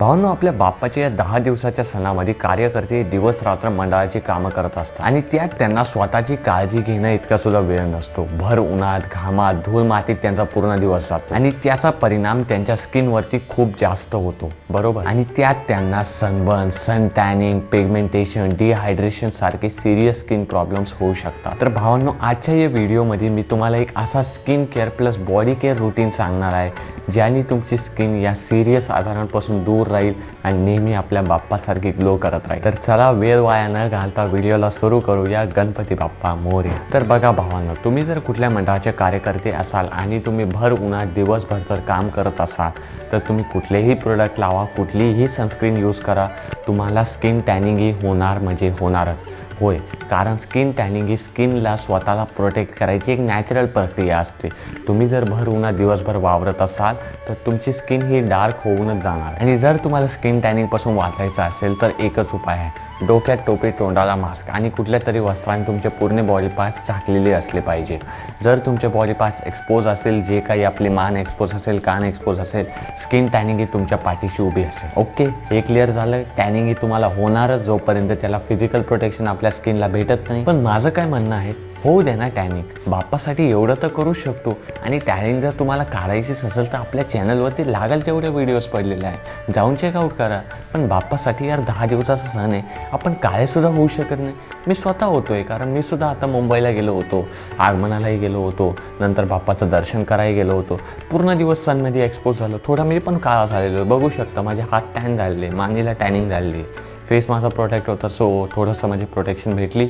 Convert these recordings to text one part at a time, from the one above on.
भावांनो आपल्या बाप्पाच्या या दहा दिवसाच्या सणामध्ये कार्यकर्ते दिवस रात्र मंडळाची कामं करत असतात. आणि त्यात त्यांना स्वतःची काळजी घेणं इतका सुद्धा वेळ नसतो. भर उन्हात घामात धूळ मातीत त्यांचा पूर्ण दिवस जातो. आणि त्याचा परिणाम त्यांच्या स्किनवरती खूप जास्त होतो. बरोबर? आणि त्यात त्यांना sunburn sun tanning pigmentation dehydration सारखे सिरियस स्किन प्रॉब्लेम्स होऊ शकतात. तर भावांनो आजच्या या व्हिडिओमध्ये मी तुम्हाला एक असा skin care plus body care routine सांगणार आहे ज्याने तुमची स्किन या सिरियस आजारांपासून दूर राहील आणि नेहमी आपल्या बाप्पासारखी ग्लो करत राहील. तर चला वेळ वाया न घालता व्हिडिओला सुरू करूया गणपती बाप्पा मोर्या तर बघा भावांना तुम्ही जर कुठल्या मंडळाचे कार्यकर्ते असाल आणि तुम्ही भर उन्हात दिवसभर जर काम करत असाल तर तुम्ही कुठलेही प्रोडक्ट लावा कुठलीही सनस्क्रीन यूज करा. तुम्हाला स्किन टॅनिंगही होणार म्हणजे होणारच. होय कारण स्किन टॅनिंग ही स्किनला स्वतःला प्रोटेक्ट करायची एक नॅचरल प्रक्रिया असते. तुम्ही जर भर उन्हा दिवसभर वावरत असाल तर तुमची स्किन ही डार्क होऊनच जाणार. आणि जर तुम्हाला स्किन टॅनिंगपासून वाचायचं असेल तर एकच उपाय आहे. डोक्यात टोपी तोंडाला मास्क आणि कुठल्या तरी वस्त्राने तुमचे पूर्ण बॉडी पार्ट्स झाकलेले असले पाहिजे. जर तुमचे बॉडी पार्ट्स एक्सपोज असेल जे काही आपली मान एक्सपोज असेल कान एक्सपोज असेल स्किन टॅनिंग ही तुमच्या पाठीशी उभी असेल. ओके हे क्लिअर झालं टॅनिंग ही तुम्हाला होणारच जोपर्यंत त्याला फिजिकल प्रोटेक्शन आपल्या स्किनला भेटत नाही. पण माझं काय म्हणणं आहे होऊ द्या ना टॅनिंग बाप्पासाठी एवढं तर करू शकतो. आणि टॅनिंग जर तुम्हाला काढायचीच असेल तर आपल्या चॅनलवरती लागेल तेवढे व्हिडिओज पडलेले आहे जाऊन चेकआउट करा. पण बाप्पासाठी यार दहा दिवसाचा सण आहे. आपण काळेसुद्धा होऊ शकत नाही. मी स्वतः होतोय कारण मी सुद्धा आता मुंबईला गेलो होतो. आगमनालाही गेलो होतो. नंतर बाप्पाचं दर्शन करायला गेलो होतो. पूर्ण दिवस सनमध्ये एक्सपोज झालो. थोडा मी पण काळा झालेलो बघू शकता माझे हात टॅन झालेले मानेला टॅनिंग झालेली. फेस माझा प्रोटेक्ट होता सो थोडंसं माझी प्रोटेक्शन भेटली.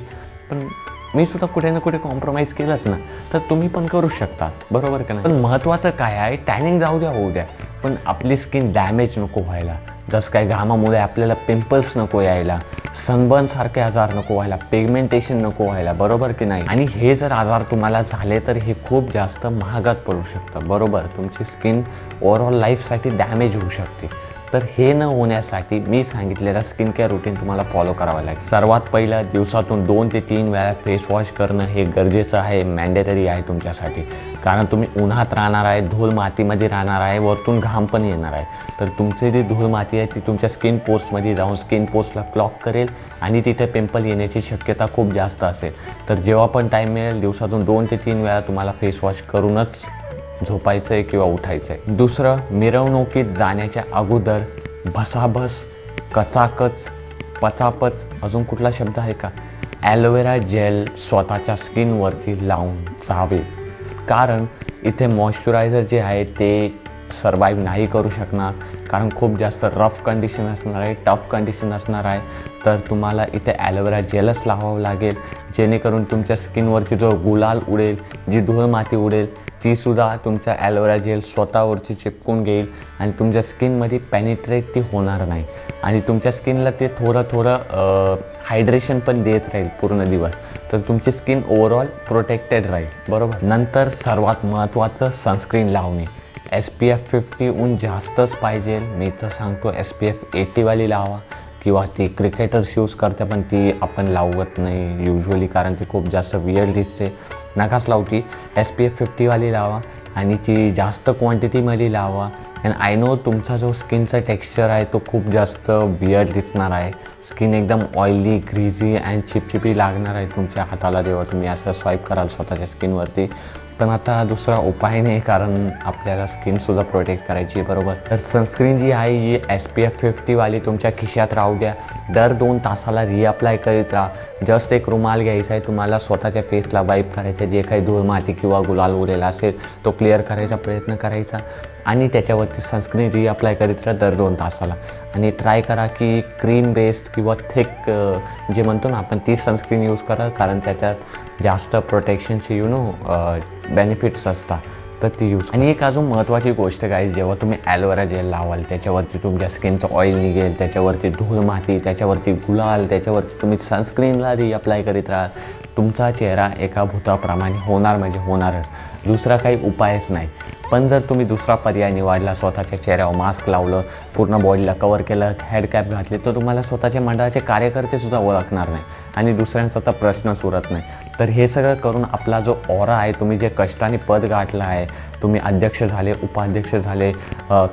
पण मी सुद्धा कुठे ना कुठे कॉम्प्रोमाइज केलंच ना. तर तुम्ही पण करू शकता बरोबर का नाही? पण महत्त्वाचं काय आहे टॅनिंग जाऊ द्या होऊ द्या. पण आपली स्किन डॅमेज नको व्हायला. जसं काय घामामुळे आपल्याला पिंपल्स नको यायला. सनबर्नसारखे आजार नको व्हायला. पिगमेंटेशन नको व्हायला बरोबर की नाही? आणि हे जर आजार तुम्हाला झाले तर हे खूप जास्त महागात पडू शकतं. बरोबर तुमची स्किन ओव्हरऑल लाईफसाठी डॅमेज होऊ शकते. तर हे न होण्यासाठी मी सांगितलेलं स्किन केअर रुटीन तुम्हाला फॉलो करावं लागेल. सर्वात पहिलं दिवसातून दोन ते तीन वेळा फेस वॉश करणं हे गरजेचं आहे मॅन्डेटरी आहे तुमच्यासाठी. कारण तुम्ही उन्हात राहणार आहे धूळ मातीमध्ये राहणार आहे वरतून घाम पण येणार आहे. तर तुमची जी धूळ माती आहे ती तुमच्या स्किन पोस्टमध्ये जाऊन स्किन पोस्टला क्लॉक करेल आणि तिथे पिंपल येण्याची शक्यता खूप जास्त असेल. तर जेव्हा पण टाईम मिळेल दिवसातून दोन ते तीन वेळा तुम्हाला फेस वॉश करूनच झोपायचं आहे किंवा उठायचं आहे दुसरं मिरवणुकीत जाण्याच्या अगोदर भसाभस कचाकच पचापच अजून कुठला शब्द आहे का? ॲलोवेरा जेल स्वतःच्या स्किनवरती लावून जावे. कारण इथे मॉइश्चरायझर जे आहे ते सर्वाईव्ह नाही करू शकणार. कारण खूप जास्त रफ कंडिशन असणार आहे टफ कंडिशन असणार आहे. तर तुम्हाला इथे ॲलोवेरा जेलच लावावं लागेल. जेणेकरून तुमच्या स्किनवरती जो गुलाल उडेल जी धूळ माती उडेल तीसुद्धा तुमच्या ॲलोवेरा जेल स्वतःवरची चिपकून घेईल आणि तुमच्या स्किनमध्ये पॅनिट्रेट ती होणार नाही. आणि तुमच्या स्किनला ते थोडं थोडं हायड्रेशन पण देत राहील पूर्ण दिवस. तर तुमची स्किन ओव्हरऑल प्रोटेक्टेड राहील. बरोबर? नंतर सर्वात महत्त्वाचं सनस्क्रीन लावणे. एस पी एफ फिफ्टीहून जास्तच पाहिजे. मी तर सांगतो एस पी एफ एटीवाली लावा. किंवा ती क्रिकेटर्स यूज करते पण ती आपण लावत नाही. युजली कारण ती खूप जास्त विअर दिसते. नकाच लावती. एस पी एफ फिफ्टीवाली लावा आणि ती जास्त क्वांटिटीमध्ये लावा. अँड आय नो तुमचा जो स्किनचा टेक्स्चर आहे तो खूप जास्त विअर दिसणार आहे. स्किन एकदम ऑइली ग्रीझी अँड चिपचिपी लागणार आहे तुमच्या हाताला जेव्हा तुम्ही असं स्वाईप कराल स्वतःच्या स्किनवरती पण आता दुसरा उपाय नाही कारण आपल्याला स्किनसुद्धा प्रोटेक्ट करायची आहे बरोबर? तर सनस्क्रीन जी आहे ही एस पी एफ फिफ्टीवाली तुमच्या खिशात राहू द्या. दर दोन तासाला रिअप्लाय करीत राहा. जस्ट एक रुमाल घ्यायचा आहे तुम्हाला स्वतःच्या फेसला वाईप करायचा जे काही धूळ माती किंवा गुलाल उरलेला असेल तो क्लिअर करायचा प्रयत्न करायचा. आणि त्याच्यावरती सनस्क्रीन रिअप्लाय करीत राहा दर दोन तासाला. आणि ट्राय करा की क्रीम बेस्ड किंवा थिक जे म्हणतो ना आपण ती सनस्क्रीन यूज करा कारण त्याच्यात जास्त प्रोटेक्शनचे यू नो बेनिफिट्स असतात तर ती यूज आणि एक अजून महत्त्वाची गोष्ट काय जेव्हा तुम्ही ॲलोवेरा जेल लावाल त्याच्यावरती तुमच्या स्किनचं ऑइल निघेल त्याच्यावरती धूळ माती त्याच्यावरती गुलाल त्याच्यावरती तुम्ही सनस्क्रीनला रिअप्लाय करीत राहाल तुमचा चेहरा एका भूताप्रमाणे होणार म्हणजे होणारच. दुसरा काही उपायच नाही. पण जर तुम्ही दुसरा पर्याय निवडला स्वतःच्या चेहऱ्यावर मास्क लावलं पूर्ण बॉडीला कवर केलं हेडकॅप घातली तर तुम्हाला स्वतःच्या मंडळाचे कार्यकर्तेसुद्धा ओळखणार नाही आणि दुसऱ्यांचा तर प्रश्नच उरत नाही. तर हे सगळं करून आपला जो ऑरा आहे तुम्ही जे कष्टाने पद गाठला आहे तुम्ही अध्यक्ष झाले उपाध्यक्ष झाले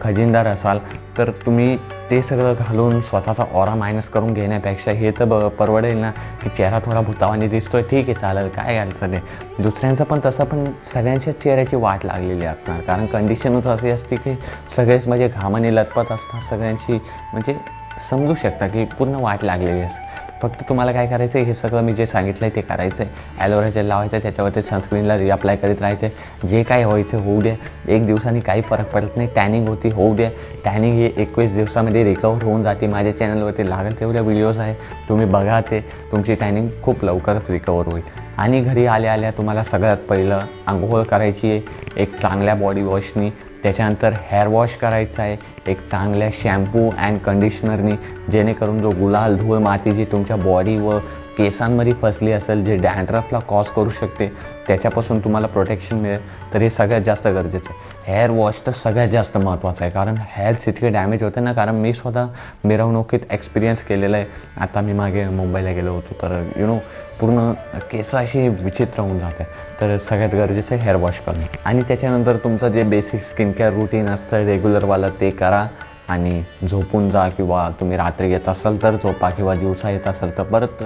खजिनदार असाल तर तुम्ही ते सगळं घालून स्वतःचा ऑरा मायनस करून घेण्यापेक्षा हे तर ब परवडेल ना. की चेहरा थोडा भूतावानी दिसतोय ठीक आहे चालेल काय अडचण आहे दुसऱ्यांचं पण तसं पण सगळ्यांच्याच चेहऱ्याची वाट लागलेली असणार. कारण कंडिशनच अशी असते की सगळेच म्हणजे घामाने लतपत असतात सगळ्यांची म्हणजे समजू शकता की पूर्ण वाट लागलेली असते फक्त तुम्हाला काय करायचं आहे हे सगळं मी जे सांगितलं आहे ते करायचं आहे ॲलोवेरा जेल लावायचं आहे त्याच्यावरती सनस्क्रीनला रिअप्लाय करीत राहायचं आहे जे काय व्हायचं होऊ द्या. एक दिवसाने काही फरक पडत नाही टॅनिंग होती होऊ द्या. टॅनिंग हे एकवीस दिवसामध्ये रिकवर होऊन जाते. माझ्या चॅनलवरती लागेल तेवढ्या व्हिडिओज आहे. तुम्ही बघा ते. तुमची टॅनिंग खूप लवकरच रिकवर होईल. आणि घरी आल्या आल्या तुम्हाला सगळ्यात पहिलं आंघोळ करायची आहे. एक चांगल्या बॉडी वॉशनी त्याच्यानंतर हेअर वॉश करायचा आहे. एक चांगल्या शॅम्पू अँड कंडिशनरनी जेणेकरून जो गुलाल धूळ माती जी तुमच्या बॉडी व केसांमध्ये फसली असेल जे डॅन्ड्रफला कॉज करू शकते त्याच्यापासून तुम्हाला प्रोटेक्शन मिळेल. तर हे सगळ्यात जास्त गरजेचं आहे. हेअर वॉश तर सगळ्यात जास्त महत्त्वाचं आहे. कारण हेअर्स इतके डॅमेज होते ना कारण मी स्वतः मिरवणुकीत एक्सपिरियन्स केलेलं आहे. आता मी मागे मुंबईला गेलो होतो तर यु नो पूर्ण केस अशी विचित्र होऊन जाते. तर सगळ्यात गरजेचं आहे हेअर वॉश करणं. आणि त्याच्यानंतर तुमचं जे बेसिक स्किन केअर रुटीन असतं रेग्युलरवालं ते करा. आणि झोपून जा किंवा तुम्ही रात्री येत असाल तर झोपा किंवा दिवसा येत असाल तर परत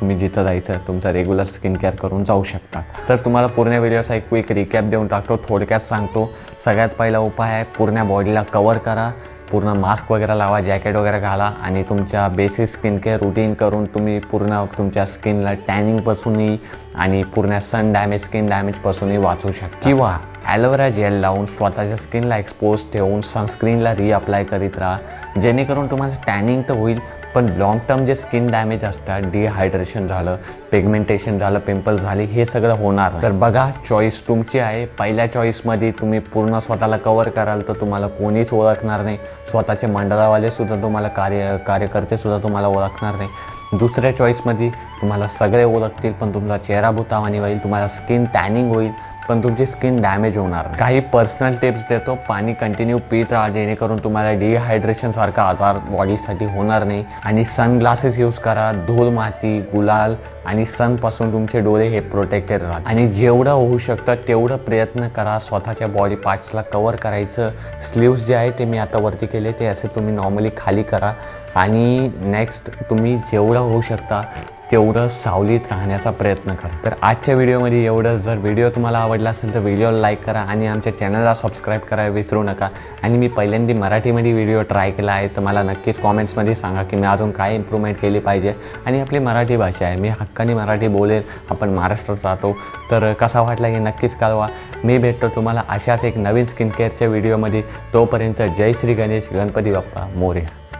तुम्ही जिथं जायचं तुमचं रेग्युलर स्किन केअर करून जाऊ शकता. तर तुम्हाला पूर्ण व्हिडिओचा एक क्विक रिकॅप देऊन टाकतो थोडक्यात सांगतो. सगळ्यात पहिला उपाय आहे पूर्ण बॉडीला कवर करा पूर्ण मास्क वगैरे लावा जॅकेट वगैरे घाला आणि तुमच्या बेसिक स्किन केअर रुटीन करून तुम्ही पूर्ण तुमच्या स्किनला टॅनिंगपासूनही आणि पूर्ण सन डॅमेज स्किन डॅमेजपासूनही वाचू शकता. किंवा ॲलोवेरा जेल लावून स्वतःच्या स्किनला एक्सपोज ठेवून सनस्क्रीनला रिअप्लाय करीत राहा. जेणेकरून तुम्हाला टॅनिंग तर होईल पण लाँग टर्म जे स्किन डॅमेज असतात डिहायड्रेशन झालं पिगमेंटेशन झालं पिंपल्स झाले हे सगळं होणार तर बघा चॉईस तुमची आहे. पहिल्या चॉईसमध्ये तुम्ही पूर्ण स्वतःला कवर कराल तर तुम्हाला कोणीच ओळखणार नाही. स्वतःचे मंडळावाले सुद्धा तुम्हाला कार्य कार्यकर्ते सुद्धा तुम्हाला ओळखणार नाही. दुसऱ्या चॉईसमध्ये तुम्हाला सगळे ओळखतील पण तुमचा चेहरा भुतावानी होईल तुम्हाला स्किन टॅनिंग होईल पण तुमची स्किन डॅमेज होणार नाही. काही पर्सनल टिप्स देतो पाणी कंटिन्यू पित राहा जेणेकरून तुम्हाला डिहायड्रेशन सारखा आजार बॉडीसाठी होणार नाही. आणि सनग्लासेस यूज करा धूळ माती गुलाल आणि सनपासून तुमचे डोळे हे प्रोटेक्टेड राहतात. आणि जेवढं होऊ शकतं तेवढं प्रयत्न करा स्वतःच्या बॉडी पार्ट्सला कवर करायचं. स्लीव्स जे आहे ते मी आता वरती केले ते असे तुम्ही नॉर्मली खाली करा. आणि नेक्स्ट तुम्ही जेवढं होऊ शकता तेवढं सावलीत राहण्याचा प्रयत्न करा. तर आजच्या व्हिडिओमध्ये एवढं. जर व्हिडिओ तुम्हाला आवडला असेल तर व्हिडिओला लाईक करा आणि आमच्या चॅनलला सबस्क्राईब करायला विसरू नका. आणि मी पहिल्यांदा मराठीमध्ये व्हिडिओ ट्राय केला आहे तर मला नक्कीच कॉमेंट्समध्ये सांगा की मी अजून काय इम्प्रूव्हमेंट केली पाहिजे. आणि आपली मराठी भाषा आहे मी हक्काने मराठी बोलेल आपण महाराष्ट्रात राहतो. तर कसा वाटला हे नक्कीच कळवा. मी भेटतो तुम्हाला अशाच एक नवीन स्किन केअरच्या व्हिडिओमध्ये. तोपर्यंत जय श्री गणेश गणपती बाप्पा मोर्या